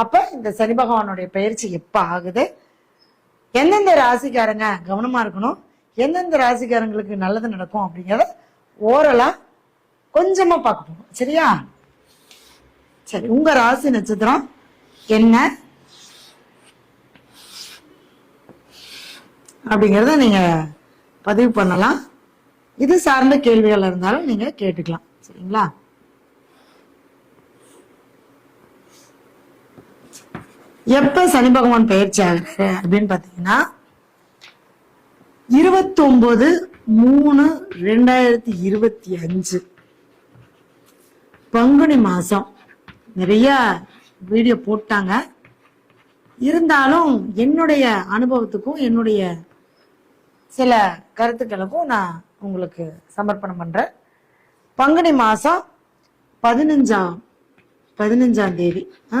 அப்ப இந்த சனி பகவானுடைய பயிற்சி எப்ப ஆகுது? எந்தெந்த ராசிக்காரங்க கவனமா இருக்கணும்? எந்தெந்த ராசிக்காரங்களுக்கு நல்லது நடக்கும் அப்படிங்கிறத ஓரலா கொஞ்சமா பார்க்க போகணும் சரியா? சரி உங்க ராசி நட்சத்திரம் என்ன? அப்படிங்கிறத நீங்க பதிவு பண்ணலாம். இது சார்ந்த கேள்விகள் இருந்தாலும் நீங்க கேட்டுக்கலாம். சரிங்களா? எப்ப சனி பகவான் பயிற்சி ஆகிறாரு அப்படின்னு பாத்தீங்கன்னா இருபத்தி ஒன்பது மூணு ரெண்டாயிரத்தி இருபத்தி அஞ்சு. பங்குனி மாசம். நிறைய வீடியோ போட்டாங்க. இருந்தாலும் என்னுடைய அனுபவத்துக்கும் என்னுடைய சில கருத்துக்களுக்கும் நான் உங்களுக்கு சமர்ப்பணம் பண்றேன். பங்குனி மாசம் பதினஞ்சாம் பதினஞ்சாம் தேதி ஆ?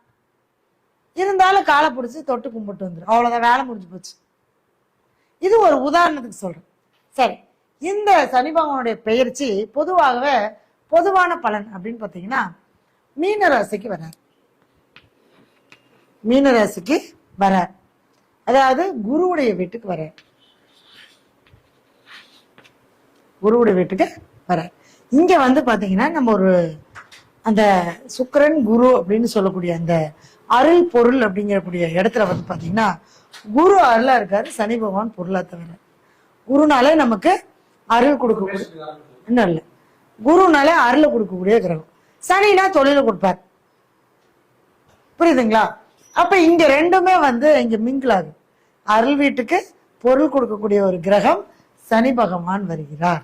இருந்தாலும் காலை பிடிச்சி தொட்டு கும்பிட்டு வந்துடும் அவ்வளோதான் வேலை முடிஞ்சு போச்சு. இது ஒரு உதாரணத்துக்கு சொல்கிறேன் சரி இந்த சனி பகவானுடைய பெயர்ச்சி பொதுவாகவே பொதுவான பலன் அப்படின்னு பார்த்தீங்கன்னா மீன ராசிக்கு வரார். மீன ராசிக்கு வரார். அதாவது குருவுடைய வீட்டுக்கு வரார். குருவுடைய வீட்டுக்கு வரார். இங்க வந்து பாத்தீங்கன்னா நம்ம ஒரு அந்த சுக்கரன் குரு அப்படின்னு சொல்லக்கூடிய அந்த அருள் பொருள் அப்படிங்கக்கூடிய இடத்துல வந்து பார்த்தீங்கன்னா குரு அருளா இருக்காரு சனி பகவான் பொருளா தவிர. குருனாலே நமக்கு அருள் கொடுக்கக்கூடிய இன்னும் இல்லை. குருனாலே அருளை கொடுக்கக்கூடிய கிரகம். சனினா தொழில கொடுப்பார். புரியுதுங்களா? அப்ப இங்க ரெண்டுமே வந்து இங்க மிங்கிள் அருள் வீட்டுக்கு பொருள் கொடுக்கக்கூடிய ஒரு கிரகம் சனி பகவான் வருகிறார்.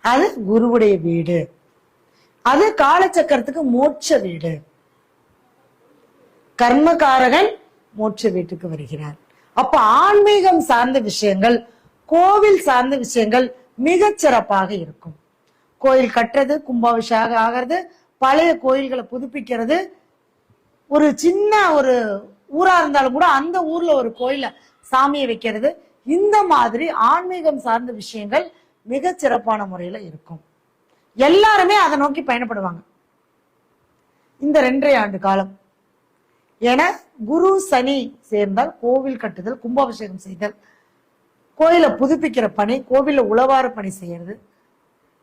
அது குருவுடைய வீடு. அது காலச்சக்கரத்துக்கு மோட்ச வீடு. கர்மகாரகன் மோட்ச வீட்டுக்கு வருகிறார் அப்ப ஆன்மீகம் சார்ந்த விஷயங்கள் கோவில் சார்ந்த விஷயங்கள் மிகச் சிறப்பாக இருக்கும். கோயில் கட்டுறது கும்பாபிஷேகம் ஆகிறது பழைய கோயில்களை புதுப்பிக்கிறது. ஒரு சின்ன ஒரு ஊரா இருந்தாலும் கூட அந்த ஊர்ல ஒரு கோயில சாமியை வைக்கிறது. இந்த மாதிரி ஆன்மீகம் சார்ந்த விஷயங்கள் மிகச் சிறப்பான முறையில இருக்கும். எல்லாருமே அதை நோக்கி பயணப்படுவாங்க. இந்த ரெண்டரை ஆண்டு காலம். என குரு சனி சேர்ந்தால் கோவில் கட்டுதல் கும்பாபிஷேகம் செய்தல் கோயிலை புதுப்பிக்கிற பணி கோவிலில் உளவார பணி செய்யறது.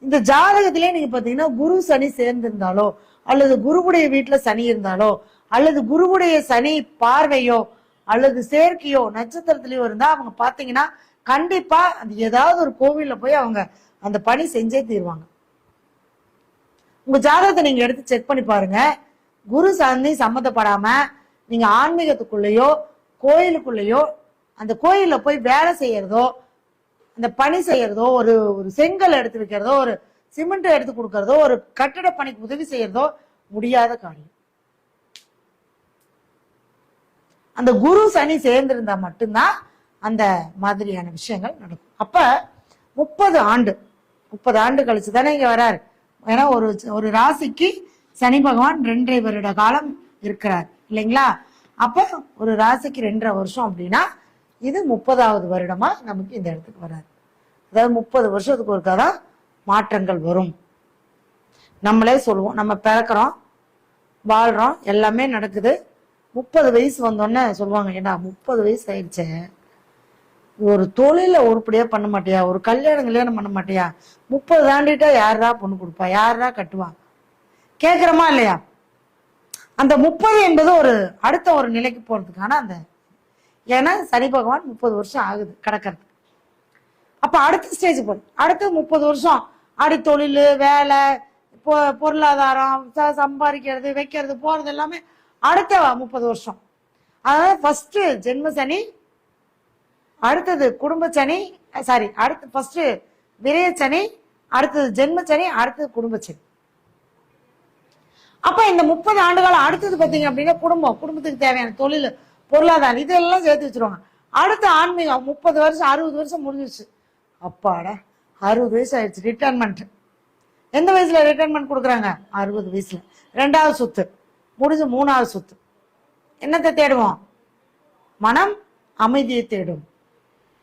இந்த ஜாதகத்திலே நீங்க பாத்தீங்கன்னா குரு சனி சேர்ந்திருந்தாலோ அல்லது குருவுடைய வீட்டுல சனி இருந்தாலோ அல்லது குருவுடைய சனி பார்வையோ அல்லது சேர்க்கையோ நட்சத்திரத்திலயோ இருந்தா அவங்க பாத்தீங்கன்னா கண்டிப்பா அது ஏதாவது ஒரு கோவில்ல போய் அவங்க அந்த பணி செஞ்சே தீருவாங்க. உங்க ஜாதகத்தை நீங்க எடுத்து செக் பண்ணி பாருங்க. குரு சாந்தி சம்மந்தப்படாம நீங்க ஆன்மீகத்துக்குள்ளேயோ கோயிலுக்குள்ளேயோ அந்த கோயிலில் போய் வேலை செய்யறதோ அந்த பணி செய்யறதோ ஒரு ஒரு செங்கல் எடுத்து வைக்கிறதோ ஒரு சிமெண்ட் எடுத்து கொடுக்கறதோ ஒரு கட்டட பணிக்கு உதவி செய்யறதோ முடியாத காரியம். அந்த குரு சனி சேர்ந்திருந்தா மட்டும்தான் அந்த மாதிரியான விஷயங்கள் நடக்கும். அப்ப முப்பது ஆண்டு முப்பது ஆண்டு கழிச்சு தானே இங்க வராரு. ஏன்னா ஒரு ஒரு ராசிக்கு சனி பகவான் ரெண்டரை வருட காலம் இருக்கிறார். இல்லைங்களா? அப்போ ஒரு ராசிக்கு ரெண்டரை வருஷம் அப்படின்னா இது முப்பதாவது வருடமா நமக்கு இந்த இடத்துக்கு வராது. அதாவது முப்பது வருஷத்துக்கு ஒருக்கா தான் மாற்றங்கள் வரும். நம்மளே சொல்லுவோம் நம்ம பிறக்கிறோம் வாழ்கிறோம் எல்லாமே நடக்குது. முப்பது வயசு வந்தோடனே சொல்லுவாங்க ஏன்னா முப்பது வயசு ஆயிடுச்சே? ஒரு தொழில உருப்படியா பண்ண மாட்டியா? ஒரு கல்யாணம் கல்யாணம் பண்ண மாட்டியா? முப்பது தாண்டிட்டா யாரா பொண்ணு கொடுப்பா? யாரா கட்டுவா? கேட்குறோமா இல்லையா? அந்த முப்பது என்பது ஒரு அடுத்த ஒரு நிலைக்கு போறதுக்கான அந்த ஏன்னா சனி பகவான் முப்பது வருஷம் ஆகுது கடக்கிறது அப்ப அடுத்த ஸ்டேஜ் போகும் அடுத்து முப்பது வருஷம். அடி தொழில் வேலை பொ- பொருளாதாரம் ச- சம்பாதிக்கிறது வைக்கிறது போறது எல்லாமே அடுத்த முப்பது வருஷம். அதாவது ஃபர்ஸ்ட் ஜென்ம சனி அடுத்தது குடும்ப சனி சாரி அடுத்து ஃபர்ஸ்ட் விரய சனி அடுத்தது ஜென்ம சனி அடுத்தது குடும்ப சனி. அப்ப இந்த முப்பது ஆண்டுகள் அடுத்தது பாத்தீங்க அப்படின்னா குடும்பம் குடும்பத்துக்கு தேவையான தொழில் பொருளாதாரம் இதெல்லாம் சேர்த்து வச்சிருவாங்க. அடுத்த ஆன்மீகம் முப்பது வருஷம் அறுபது வருஷம் முடிஞ்சிருச்சு. அப்பாடா அறுபது வயசு ஆயிடுச்சு ரிட்டைர்மெண்ட் எந்த வயசுல ரிட்டைர்மெண்ட் கொடுக்குறாங்க? அறுபது வயசுல. ரெண்டாவது சொத்து முடிஞ்சு மூணாவது சொத்து. என்னத்தை தேடுவோம்? மனம் அமைதியை தேடும்.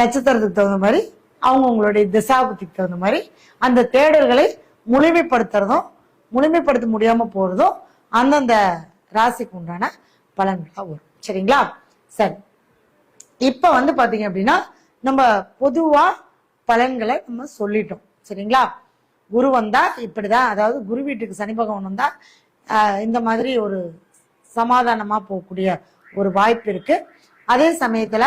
நட்சத்திரத்துக்கு தகுந்த மாதிரி அவங்கவுங்களுடைய திசாபுத்திக்கு தகுந்த மாதிரி அந்த தேடல்களை முழுமைப்படுத்துறதும் முழுமைப்படுத்த முடியாம போறதும் அந்தந்த ராசிக்கு உண்டான பலன்களாக வரும். சரிங்களா? சரி. இப்போ வந்து பார்த்தீங்க அப்படின்னா நம்ம பொதுவாக பலன்களை நம்ம சொல்லிட்டோம். சரிங்களா? குரு வந்தா இப்படிதான் அதாவது குரு வீட்டுக்கு சனி பகவான் வந்தா இந்த மாதிரி ஒரு சமாதானமா போகக்கூடிய ஒரு வாய்ப்பு இருக்கு. அதே சமயத்துல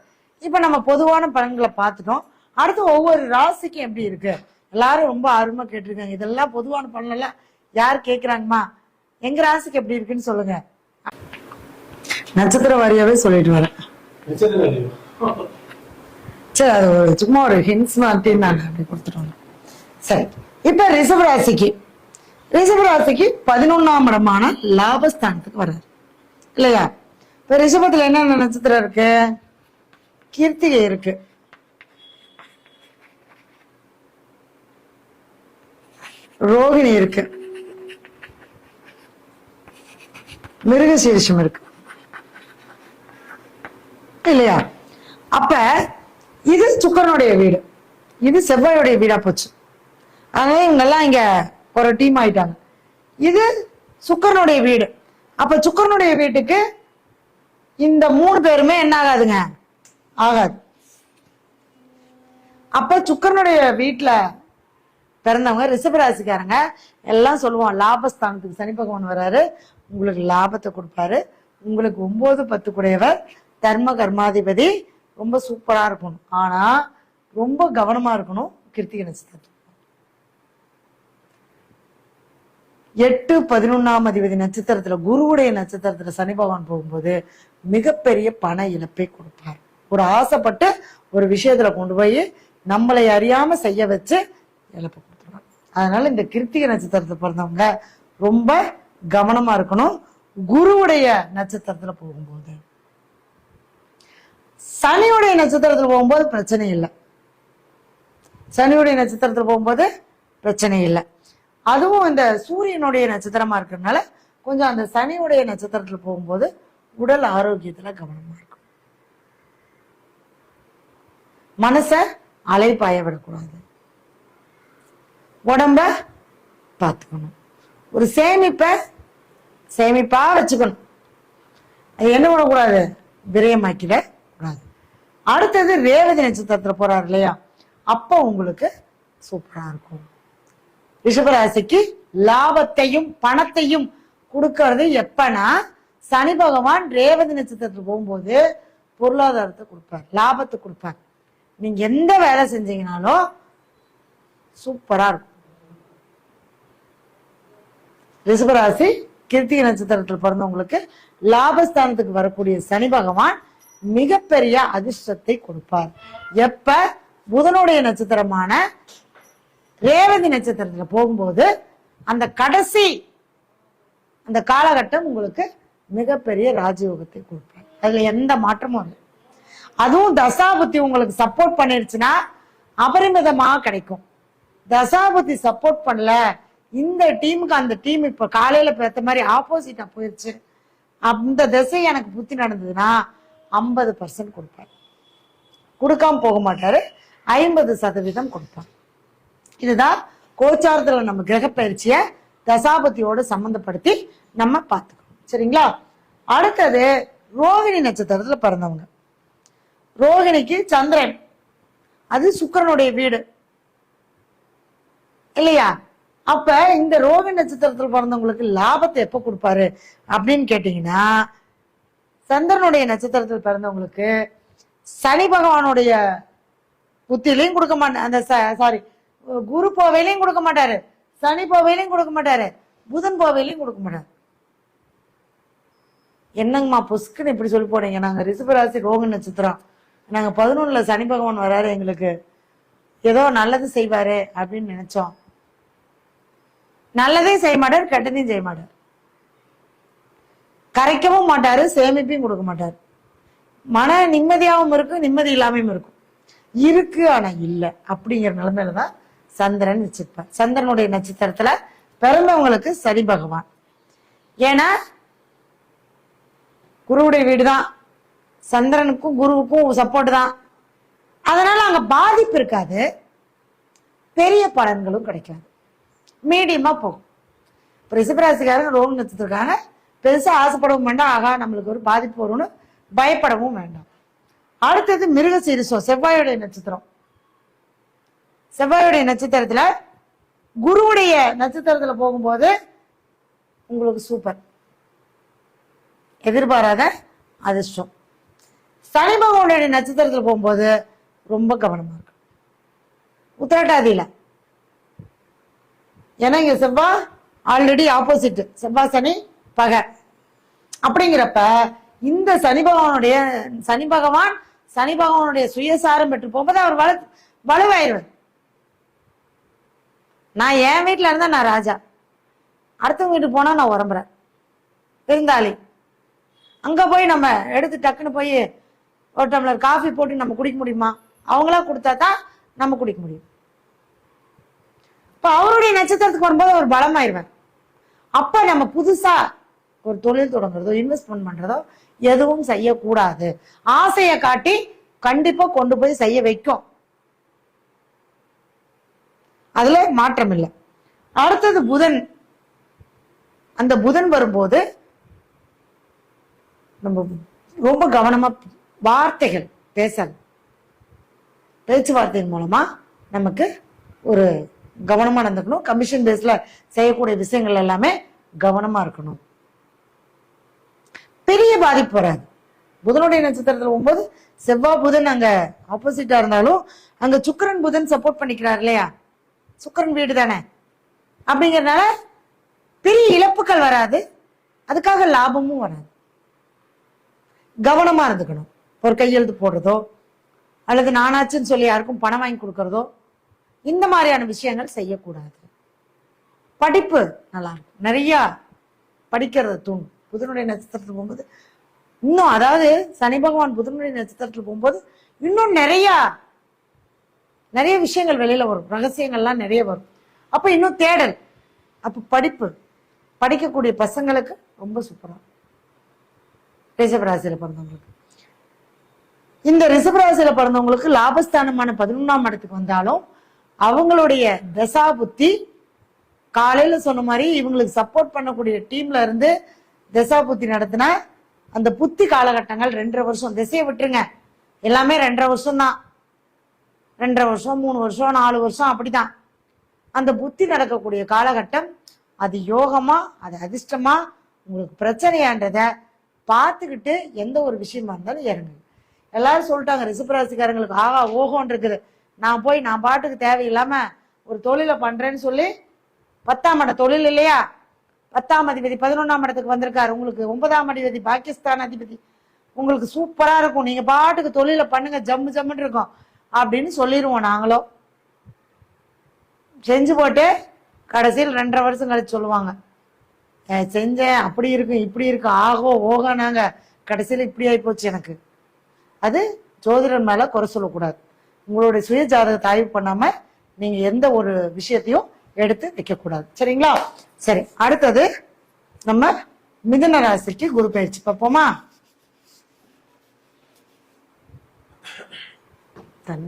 இப்ப நம்ம பொதுவான பலன்களை பார்த்துட்டோம். அடுத்து ஒவ்வொரு ராசிக்கும் எப்படி இருக்கு? எல்லாரும் ரொம்ப ஆர்வமா கேட்டிருக்காங்க. இதெல்லாம் பொதுவான பலன் எல்லாம் யார் கேக்குறாங்கம்மா? எங்க ராசிக்கு எப்படி இருக்குன்னு சொல்லுங்க. நட்சத்திர வாரியாவே சொல்லிட்டு வரேன். சரி அது ஒரு சும்மா ஒரு ஹின்ஸ் மாதிரி நான் அப்படி கொடுத்துட்டோம் சரி இப்ப ரிஷப ராசிக்கு. ரிஷப ராசிக்கு பதினொன்னாம் இடமான லாபஸ்தானத்துக்கு வர்றாரு. இல்லையா? இப்ப ரிஷபத்துல என்ன நட்சத்திரம் இருக்கு? கீர்த்திகை இருக்கு. ரோகிணி இருக்கு. மிருகசீரிஷம் இருக்கு. இல்லையா? அப்ப இது சுக்கரனுடைய வீடு. இது செவ்வாயுடைய வீடா போச்சு. அதனால இவங்கெல்லாம் இங்க ஒரு டீம் ஆயிட்டாங்க. இது சுக்கரனுடைய வீடு. அப்ப சுக்கரனுடைய வீட்டுக்கு இந்த மூணு பேருமே என்ன ஆகாதுங்க? ஆகாது. அப்ப சுக்கரனுடைய வீட்டுல பிறந்தவங்க ரிஷபராசிக்காரங்க எல்லாம் சொல்லுவோம் லாபஸ்தானத்துக்கு சனி பகவான் வர்றாரு உங்களுக்கு லாபத்தை கொடுப்பாரு. உங்களுக்கு ஒன்பது பத்து கூடையவர் தர்ம கர்மாதிபதி ரொம்ப சூப்பரா இருக்கணும். ஆனா ரொம்ப கவனமா இருக்கணும் கிருத்திக நட்சத்திரம் எட்டு பதினொன்னாம் அதிபதி நட்சத்திரத்துல குருவுடைய நட்சத்திரத்துல சனி பகவான் போகும்போது மிகப்பெரிய பண இழப்பை கொடுப்பார். ஒரு ஆசைப்பட்டு ஒரு விஷயத்துல கொண்டு போய் நம்மளை அறியாம செய்ய வச்சு இழப்பு கொடுத்துருவாங்க. அதனால இந்த கிருத்திகை நட்சத்திரத்தை பிறந்தவங்க ரொம்ப கவனமா இருக்கணும். குருவுடைய நட்சத்திரத்துல போகும்போது சனியுடைய நட்சத்திரத்துல போகும்போது பிரச்சனை இல்லை. சனியுடைய நட்சத்திரத்துல போகும்போது பிரச்சனை இல்லை. அதுவும் இந்த சூரியனுடைய நட்சத்திரமா இருக்கிறதுனால கொஞ்சம் அந்த சனியுடைய நட்சத்திரத்துல போகும்போது உடல் ஆரோக்கியத்துல கவனமா இருக்கும் மனச அலைப்பாய விடக்கூடாது. உடம்ப பார்த்துக்கணும். ஒரு சேமிப்பை சேமிப்பா வச்சுக்கணும். அது என்ன பண்ணக்கூடாது? விரயமாக்கிட கூடாது. அடுத்தது ரேவதி நட்சத்திரத்தில் போறாரு இல்லையா? அப்போ உங்களுக்கு சூப்பரா இருக்கும். ரிஷபராசிக்கு லாபத்தையும் பணத்தையும் கொடுக்கறது எப்பனா சனி பகவான் ரேவதி நட்சத்திரத்தில் போகும்போது பொருளாதாரத்தை கொடுப்பார் லாபத்தை கொடுப்பார். நீங்க எந்த வேலை செஞ்சீங்கனாலும் சூப்பரா இருக்கும். ரிஷபராசி கிருத்திகை நட்சத்திரத்தில் பிறந்தவங்களுக்கு லாபஸ்தானத்துக்கு வரக்கூடிய சனி பகவான் மிகப்பெரிய அதிர்ஷ்டத்தை கொடுப்பார். எப்ப? புதனுடைய நட்சத்திரமான ரேவதி நட்சத்திரத்துல போகும்போது அந்த கடைசி அந்த காலகட்டம் உங்களுக்கு மிகப்பெரிய ராஜயோகத்தை கொடுப்பார். அதுல எந்த மாற்றமும் இல்லை. அதுவும் தசாபுத்தி உங்களுக்கு சப்போர்ட் பண்ணிருச்சுன்னா அபரிமிதமாக கிடைக்கும். தசாபுத்தி சப்போர்ட் பண்ணல. இந்த டீமுக்கு அந்த டீம் இப்ப காலையில பேத்த மாதிரி ஆப்போசிட்டா போயிருச்சு. அந்த திசை எனக்கு புத்தி நடந்ததுன்னா ஐம்பது பர்சன்ட் கொடுப்பார். கொடுக்காம போக மாட்டாரு. ஐம்பது சதவீதம் கொடுப்பார். இதுதான் கோச்சாரத்தில் நம்ம கிரக பயிற்சிய சம்மந்தப்படுத்தி நம்ம பார்த்துக்கணும். சரிங்களா? அடுத்தது ரோகிணி நட்சத்திரத்தில் பிறந்தவங்க. ரோகிணிக்கு சந்திரன். அது சுக்கிரனுடைய வீடு. இல்லையா? அப்ப இந்த ரோகிணி நட்சத்திரத்தில் பிறந்தவங்களுக்கு லாபத்தை எப்ப கொடுப்பாரு அப்படின்னு கேட்டீங்கன்னா சந்திரனுடைய நட்சத்திரத்தில் பிறந்தவங்களுக்கு சனி பகவானுடைய புத்திலையும் கொடுக்க மாட்டார் அந்த சாரி குரு போவையிலையும் கொடுக்க மாட்டாரு. சனி போவையிலையும் கொடுக்க மாட்டாரு. புதன் போவையிலையும் கொடுக்க மாட்டாரு. என்னங்கம்மா புஸ்குன்னு இப்படி சொல்லி போனீங்க. நாங்க ரிசுபராசி ரோக நட்சத்திரம். நாங்க பதினொன்னுல சனி பகவான் வராரு எங்களுக்கு ஏதோ நல்லது செய்வார் அப்படின்னு நினைச்சோம். நல்லதே செய்ய மாட்டார் கெட்டதையும் செய்ய மாட்டார். கரைக்கவும் மாட்டாரு சேமிப்பையும் கொடுக்க மாட்டார். மன நிம்மதியாகவும் இருக்கும் நிம்மதி இல்லாமையும் இருக்கும். இருக்கு ஆனா இல்ல அப்படிங்கிற நிலைமையில தான் சந்திரன் வச்சிருப்பார். சந்திரனுடைய நட்சத்திரத்துல பிறந்தவங்களுக்கு சனி பகவான். ஏன்னா குருவுடைய வீடு தான் சந்திரனுக்கும் குருவுக்கும் சப்போர்ட் தான். அதனால அங்க பாதிப்பு இருக்காது. பெரிய பலன்களும் கிடைக்காது. மீடியமா போகும். இப்போ ரிஷபராசிக்காரங்க ரோக நட்சத்திரக்காக பெருசா ஆசைப்படவும் வேண்டாம். ஆகா நம்மளுக்கு ஒரு பாதிப்பு வரும்னு பயப்படவும் வேண்டாம். அடுத்தது மிருக சீரிசம் செவ்வாயுடைய நட்சத்திரம். செவ்வாயுடைய நட்சத்திரத்துல குருவுடைய நட்சத்திரத்துல போகும்போது உங்களுக்கு சூப்பர் எதிர்பாராத அதிர்ஷ்டம். சனி பகவானுடைய நட்சத்திரத்தில் போகும்போது ரொம்ப கவனமாக இருக்கும் உத்திரட்டாதியில். ஏன்னா இங்கே செவ்வாய் ஆல்ரெடி ஆப்போசிட் செவ்வாய் சனி பகை. அப்படிங்கிறப்ப இந்த சனி பகவானுடைய சனி பகவான் சனி பகவானுடைய சுயசாரம் பெற்று போகும்போது அவர் வலு வலுவாயிருவார். நான் என் வீட்டில் இருந்தேன் நான் ராஜா. அடுத்தவங்க வீட்டுக்கு போனால் நான் உரம்புறேன். இருந்தாலே அங்கே போய் நம்ம எடுத்து டக்குன்னு போய் ஒரு டம்ளர் காஃபி போட்டு நம்ம குடிக்க முடியுமா? அவங்களா கொடுத்தா தான் நம்ம குடிக்க முடியும். இப்போ அவருடைய நட்சத்திரத்துக்கு வரும்போது ஒரு பலமாயிருவேன் அப்ப நம்ம புதுசா ஒரு தொழில் தொடங்குறதோ இன்வெஸ்ட்மெண்ட் பண்றதோ எதுவும் செய்யக்கூடாது. ஆசையை காட்டி கண்டிப்பா கொண்டு போய் செய்ய வைக்கும். அதுல மாற்றம் இல்லை. அடுத்தது புதன். அந்த புதன் வரும்போது நம்ம ரொம்ப கவனமா வார்த்தைகள் பேசல். பேச்சுவார்த்தையின் மூலமா நமக்கு ஒரு கவனமா நடந்துக்கணும். கமிஷன் பேஸ்ல செய்யக்கூடிய விஷயங்கள் எல்லாமே கவனமா இருக்கணும். பெரிய பாதிப்பு வராது. புதனுடைய நட்சத்திரத்துல போகும்போது செவ்வாய் புதன் அங்க ஆப்போசிட்டா இருந்தாலும் அங்க சுக்கிரன் புதன் சப்போர்ட் பண்ணிக்கிறார் இல்லையா? சுக்கரன் வீடு தானே. அப்படிங்கறதுனால பெரிய இழப்புகள் வராது. அதுக்காக லாபமும் வராது. கவனமா இருந்துக்கணும். ஒரு கையெழுத்து போடுறதோ அல்லது நானாச்சுன்னு சொல்லி யாருக்கும் பணம் வாங்கி கொடுக்கறதோ இந்த மாதிரியான விஷயங்கள் செய்யக்கூடாது. படிப்பு நல்லா இருக்கும் நிறையா படிக்கிறத தூண்டும் புதனுடைய நட்சத்திரத்தில் போகும்போது இன்னும் அதாவது சனி பகவான் புதனுடைய நட்சத்திரத்தில் போகும்போது இன்னும் நிறையா நிறைய விஷயங்கள் வெளியில வரும். ரகசியங்கள்லாம் நிறைய வரும். அப்போ இன்னும் தேடல். அப்போ படிப்பு. படிக்கக்கூடிய பசங்களுக்கு ரொம்ப சூப்பராக ரிஷபராசியில பிறந்தவங்களுக்கு. இந்த ரிஷபராசியில பிறந்தவங்களுக்கு லாபஸ்தானமான பதினொன்றாம் இடத்துக்கு வந்தாலும் அவங்களுடைய தசா புத்தி காலையில சொன்ன மாதிரி இவங்களுக்கு சப்போர்ட் பண்ணக்கூடிய டீம்ல இருந்து தசா புத்தி நடத்தினா அந்த புத்தி காலகட்டங்கள் ரெண்டரை வருஷம் திசையை விட்டுருங்க. எல்லாமே ரெண்டரை வருஷம் தான். ரெண்டரை வருஷம் மூணு வருஷம் நாலு வருஷம் அப்படிதான். அந்த புத்தி நடக்கக்கூடிய காலகட்டம் அது யோகமா அது அதிர்ஷ்டமா உங்களுக்கு பிரச்சனையான்றத பார்த்துக்கிட்டு எந்த ஒரு விஷயமா இருந்தாலும் இறங்குங்க. எல்லாரும் சொல்லிட்டாங்க ரிஷபராசிக்காரங்களுக்கு ஆகா ஓஹோன் இருக்குது. நான் போய் நான் பாட்டுக்கு தேவையில்லாம ஒரு தொழிலை பண்றேன்னு சொல்லி பத்தாம் மட தொழில் இல்லையா? பத்தாம் அதிபதி பதினொன்றாம் இடத்துக்கு வந்திருக்காரு. உங்களுக்கு ஒன்பதாம் அதிபதி பாகிஸ்தான் அதிபதி. உங்களுக்கு சூப்பரா இருக்கும். நீங்க பாட்டுக்கு தொழில பண்ணுங்க ஜம்மு ஜம்முன்னு இருக்கும். அப்படின்னு சொல்லிடுவோம் நாங்களும் செஞ்சு போட்டு கடைசியில் ரெண்டரை வருஷம் கழிச்சு சொல்லுவாங்க. செஞ்சேன் அப்படி இருக்கும் இப்படி இருக்கும். ஆகோ ஓகோ நாங்க கடைசியில் இப்படி ஆகி போச்சு எனக்கு. அது ஜோதிடர் மேல குறை சொல்லக்கூடாது. உங்களுடைய சுய ஜாதகத்தை ஆய்வு பண்ணாம நீங்க எந்த ஒரு விஷயத்தையும் எடுத்து வைக்கக்கூடாது. சரிங்களா? சரி அடுத்தது நம்ம மிதுன ராசிக்கு குரு பயிற்சி பார்ப்போமா? தன்